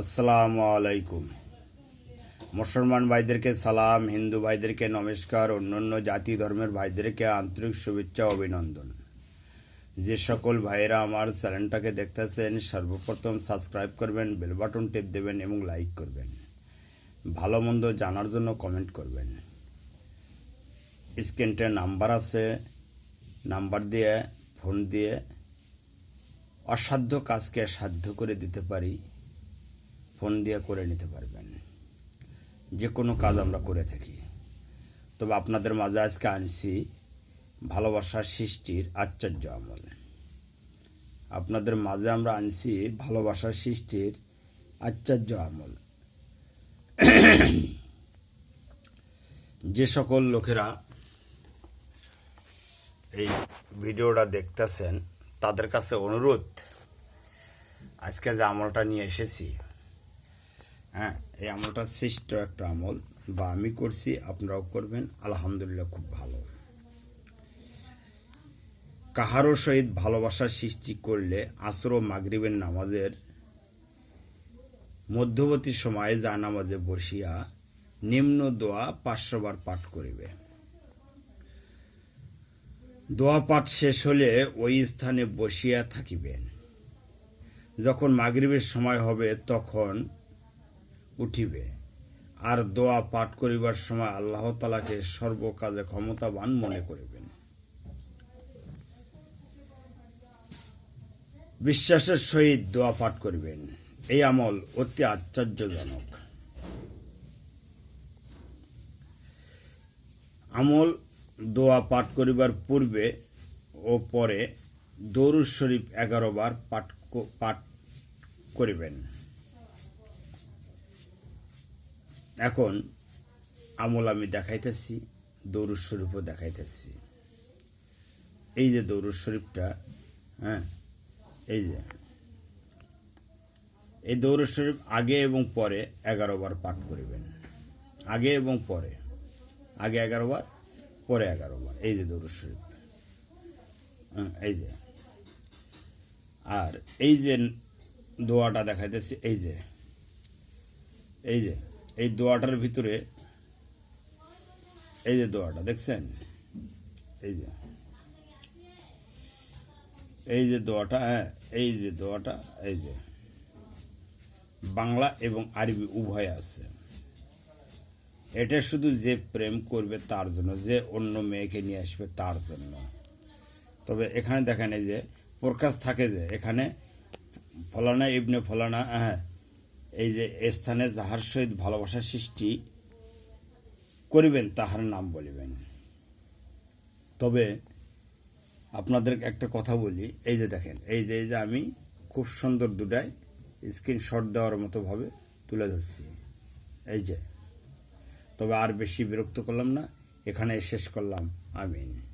আসসালামু আলাইকুম। মুসলমান ভাইদেরকে সালাম, হিন্দু ভাইদেরকে নমস্কার, অন্যান্য জাতি ধর্মের ভাইদেরকে আন্তরিক শুভেচ্ছা, অভিনন্দন। যে সকল ভাইয়েরা আমার চ্যানেলটাকে দেখতেছেন, সর্বপ্রথম সাবস্ক্রাইব করবেন, বেল বাটন টেপ দেবেন এবং লাইক করবেন। ভালো মন্দ জানার জন্য কমেন্ট করবেন। স্ক্রিনটে নাম্বার আছে, নাম্বার দিয়ে, ফোন দিয়ে অসাধ্য কাজকে সাধ্য করে দিতে পারি। ফোন দিয়ে করে নিতে পারবেন। যে কোনো কাজ আমরা করে থাকি। তবে আপনাদের মাঝে আজকে আনছি ভালোবাসার সৃষ্টির আশ্চর্য আমল। আপনাদের মাঝে আমরা আনছি ভালোবাসার সৃষ্টির আশ্চর্য আমল। যে সকল লোকেরা এই ভিডিওটা দেখতেছেন, তাদের কাছে অনুরোধ, আজকে যে আমলটা নিয়ে এসেছি হ্যাঁ এই আমলটা শ্রেষ্ঠ একটা আমল। বা আমি করছি, আপনারাও করবেন। আলহামদুলিল্লাহ, খুব ভালো। কাহারও সহিত ভালোবাসার সৃষ্টি করলে আসর ও মাগরিবের নামাজের মধ্যবর্তী সময়ে যা নামাজে বসিয়া নিম্ন দোয়া পাঁচশো বার পাঠ করিবে। দোয়া পাঠ শেষ হলে ওই স্থানে বসিয়া থাকিবেন। যখন মাগরিবের সময় হবে, তখন উঠিবে। আর দোয়া পাঠ করিবার সময় আল্লাহ তালাকে সর্বকাজে ক্ষমতাবান মনে করিবেন। বিশ্বাসের সহিত দোয়া পাঠ করিবেন। এই আমল অতি আশ্চর্যজনক। আমল দোয়া পাঠ করিবার পূর্বে ও পরে দৌরুদ শরীফ এগারো বার পাঠ পাঠ করিবেন। এখন আমল আমি দেখাইতেছি দৌরুদ শরীফও দেখাইতেছি। এই যে দৌরুদ শরীফটা হ্যাঁ এই যে। এই দৌরুদ শরীফ আগে এবং পরে এগারো বার পাঠ করিবেন। আগে এবং পরে। আগে এগারো বার পরে এগারো বার। এই যে দৌরুদ শরীফ। হ্যাঁ, এই যে। আর এই যে দোয়াটা দেখাইতেছি এই যে। এই যে। এই দোয়াটার ভিতরে, এই যে দোয়াটা, দেখছেন? এই যে এই যে দোয়াটা হ্যাঁ এই যে দোয়াটা, এই যে। বাংলা এবং আরবি উভয় আছে। এটা শুধু যে প্রেম করবে তার জন্য, যে অন্য মেয়েকে নিয়ে আসবে তার জন্য। তবে এখানে দেখেন এই যে, প্রকাশ থাকে যে, এখানে ফলানা ইবনে ফলানা হ্যাঁ এই যে স্থানে যাহার সহিত ভালোবাসা সৃষ্টি করিবেন, তাহার নাম বলিবেন। তবে আপনাদের একটা কথা বলি, এই যে দেখেন, এই যে এই যে আমি খুব সুন্দর দুটাই স্ক্রিনশট দেওয়ার মতো ভাবে তুলে ধরছি। এই যে, তবে আর বেশি বিরক্ত করলাম না এখানে শেষ করলাম। আমিন।